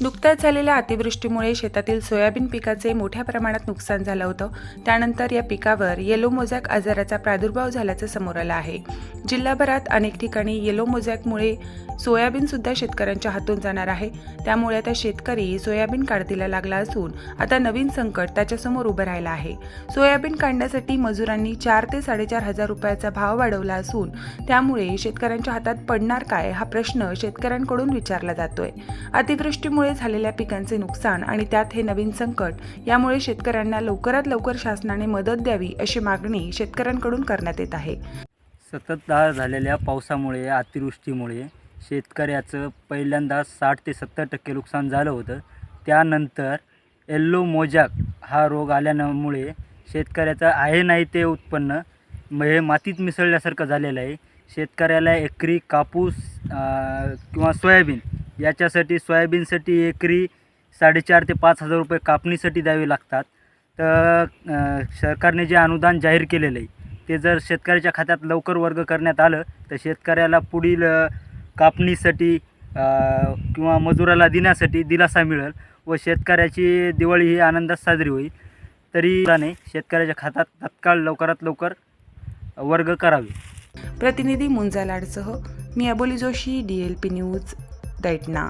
नुकत्याच झालेल्या अतिवृष्टीमुळे शेतातील सोयाबीन पिकाचे मोठ्या प्रमाणात नुकसान झालं होतं. त्यानंतर या पिकावर येलो मोझॅक आजाराचा प्रादुर्भाव झाल्याचं समोर आलं आहे. जिल्हाभरात अनेक ठिकाणी येलो मोझॅकमुळे सोयाबीन सुद्धा शेतकऱ्यांच्या हातून जाणार आहे. त्यामुळे आता शेतकरी सोयाबीन काढतीला लागला असून आता नवीन संकट त्याच्यासमोर उभं राहिलं आहे. सोयाबीन काढण्यासाठी मजुरांनी चार ते साडेचार हजार रुपयाचा भाव वाढवला असून त्यामुळे शेतकऱ्यांच्या हातात पडणार काय हा प्रश्न शेतकऱ्यांकडून विचारला जातोय. अतिवृष्टीमुळे झालेल्या पिकांचे नुकसान आणि त्यात हे नवीन संकट यामुळे शेतकऱ्यांना लवकरात लवकर शासनाने मदत द्यावी अशी मागणी शेतकऱ्यांकडून करण्यात येत आहे. सततधार झालेल्या पावसामुळे अतिवृष्टीमुळे शेतकऱ्याचं पहिल्यांदा साठ ते सत्तर टक्के नुकसान झालं होतं. त्यानंतर येल्लो मोजाक हा रोग आल्यामुळे शेतकऱ्याचं आहे नाही ते उत्पन्न हे मातीत मिसळल्यासारखं झालेलं आहे. शेतकऱ्याला एकरी कापूस किंवा सोयाबीन याच्यासाठी सोयाबीनसाठी एकरी साडेचार ते पाच हजार रुपये कापणीसाठी द्यावे लागतात. तर सरकारने जे अनुदान जाहीर केलेलं आहे ते जर शेतकऱ्याच्या खात्यात लवकर वर्ग करण्यात आलं तर शेतकऱ्याला पुढील कापणीसाठी किंवा मजुराला देण्यासाठी दिलासा मिळेल व शेतकऱ्याची दिवाळी ही आनंदात साजरी होईल. तरी शेतकऱ्याच्या खात्यात तत्काळ लवकरात लवकर वर्ग करावे. प्रतिनिधी मुंजा लाडसह मी Aboli Joshi D L P news. ವೆಬ್ಸೈಟ್ನ